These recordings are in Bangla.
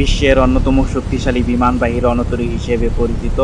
বিশ্বের অন্যতম শক্তিশালী বিমানবাহী রণতরী হিসেবে পরিচিত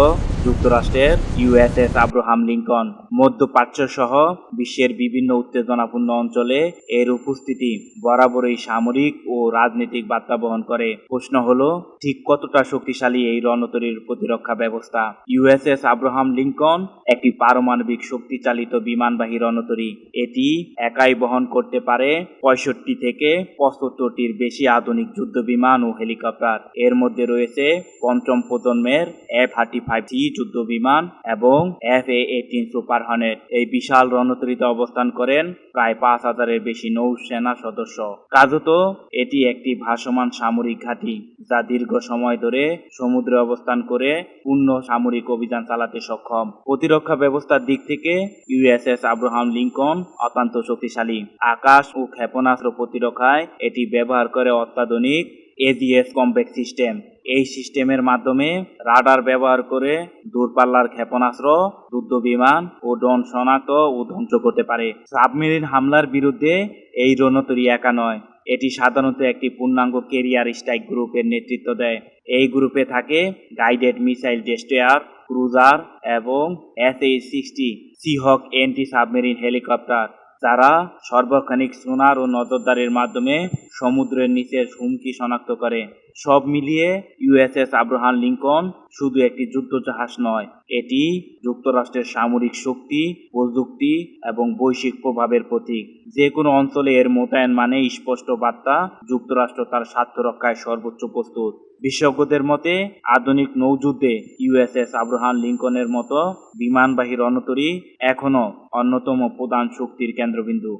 যুক্তরাষ্ট্রের ইউএসএস আব্রাহাম লিঙ্কন। মধ্যপ্রাচ্য সহ বিশ্বের বিভিন্ন উত্তেজনাপূর্ণ অঞ্চলে এর উপস্থিতি বরাবরই সামরিক ও রাজনৈতিক বার্তা বহন করে। প্রশ্ন হলো, ঠিক কতটা শক্তিশালী এই রণতরীর প্রতিরক্ষা ব্যবস্থা? ইউএসএস আব্রাহাম লিঙ্কন একটি পারমাণবিক শক্তিচালিত বিমানবাহী রণতরী। এটি একাই বহন করতে পারে পঁয়ষট্টি থেকে পঁচাত্তরটির বেশি আধুনিক যুদ্ধ বিমান ও হেলিকপ্টার। এর মধ্যে রয়েছে পঞ্চম প্রজন্মের এফ থার্টি ফাইভ জি যুদ্ধ বিমান এবং F A eighteen super hornet এই বিশাল রণতরীতে অবস্থান করেন প্রায় পাঁচ হাজারের বেশি নৌসেনা সদস্য। কাজত এটি একটি ভাসমান সামরিক ঘাঁটি, যা দীর্ঘ সময় ধরে সমুদ্রে অবস্থান করে পূর্ণ সামরিক অভিযান চালাতে সক্ষম। প্রতিরক্ষা ব্যবস্থার দিক থেকে ইউএসএস আব্রাহাম লিঙ্কন অত্যন্ত শক্তিশালী। আকাশ ও ক্ষেপণাস্ত্র প্রতিরক্ষায় এটি ব্যবহার করে অত্যাধুনিক এজিএস কম্প্যাক্ট সিস্টেম এই সিস্টেমের মাধ্যমে রাডার ব্যবহার করে দূরপাল্লার ক্ষেপণাস্ত্র, যুদ্ধ বিমান ও ড্রোন শনাক্ত ও ধ্বংস করতে পারে। সাবমেরিন হামলার বিরুদ্ধে এই রণতরী একা নয়। এটি সাধারণত একটি পূর্ণাঙ্গ কেরিয়ার স্ট্রাইক গ্রুপের নেতৃত্ব দেয়। এই গ্রুপে থাকে গাইডেড মিসাইল ডেস্ট্রয়ার ক্রুজার এবং S H sixty Seahawk anti submarine helicopter যারা সর্বক্ষণিক সোনার ও নজরদারির মাধ্যমে সমুদ্রের নিচের হুমকি শনাক্ত করে, সব মিলিয়ে ইউএসএস আব্রাহাম লিঙ্কন শুধু একটি যুদ্ধজাহাজ নয়, এটি যুক্তরাষ্ট্রের সামরিক শক্তি, প্রযুক্তি এবং বৈশ্বিক প্রভাবের প্রতীক। যে কোনো অঞ্চলে এর মোতায়েন মানে স্পষ্ট বার্তা, যুক্তরাষ্ট্র তার স্বার্থ রক্ষায় সর্বোচ্চ প্রস্তুত। বিশেষজ্ঞদের মতে, আধুনিক নৌযুদ্ধে ইউএসএস আব্রাহাম লিঙ্কনের মতো বিমানবাহী রণতরী এখনও অন্যতম প্রধান শক্তির কেন্দ্রবিন্দু।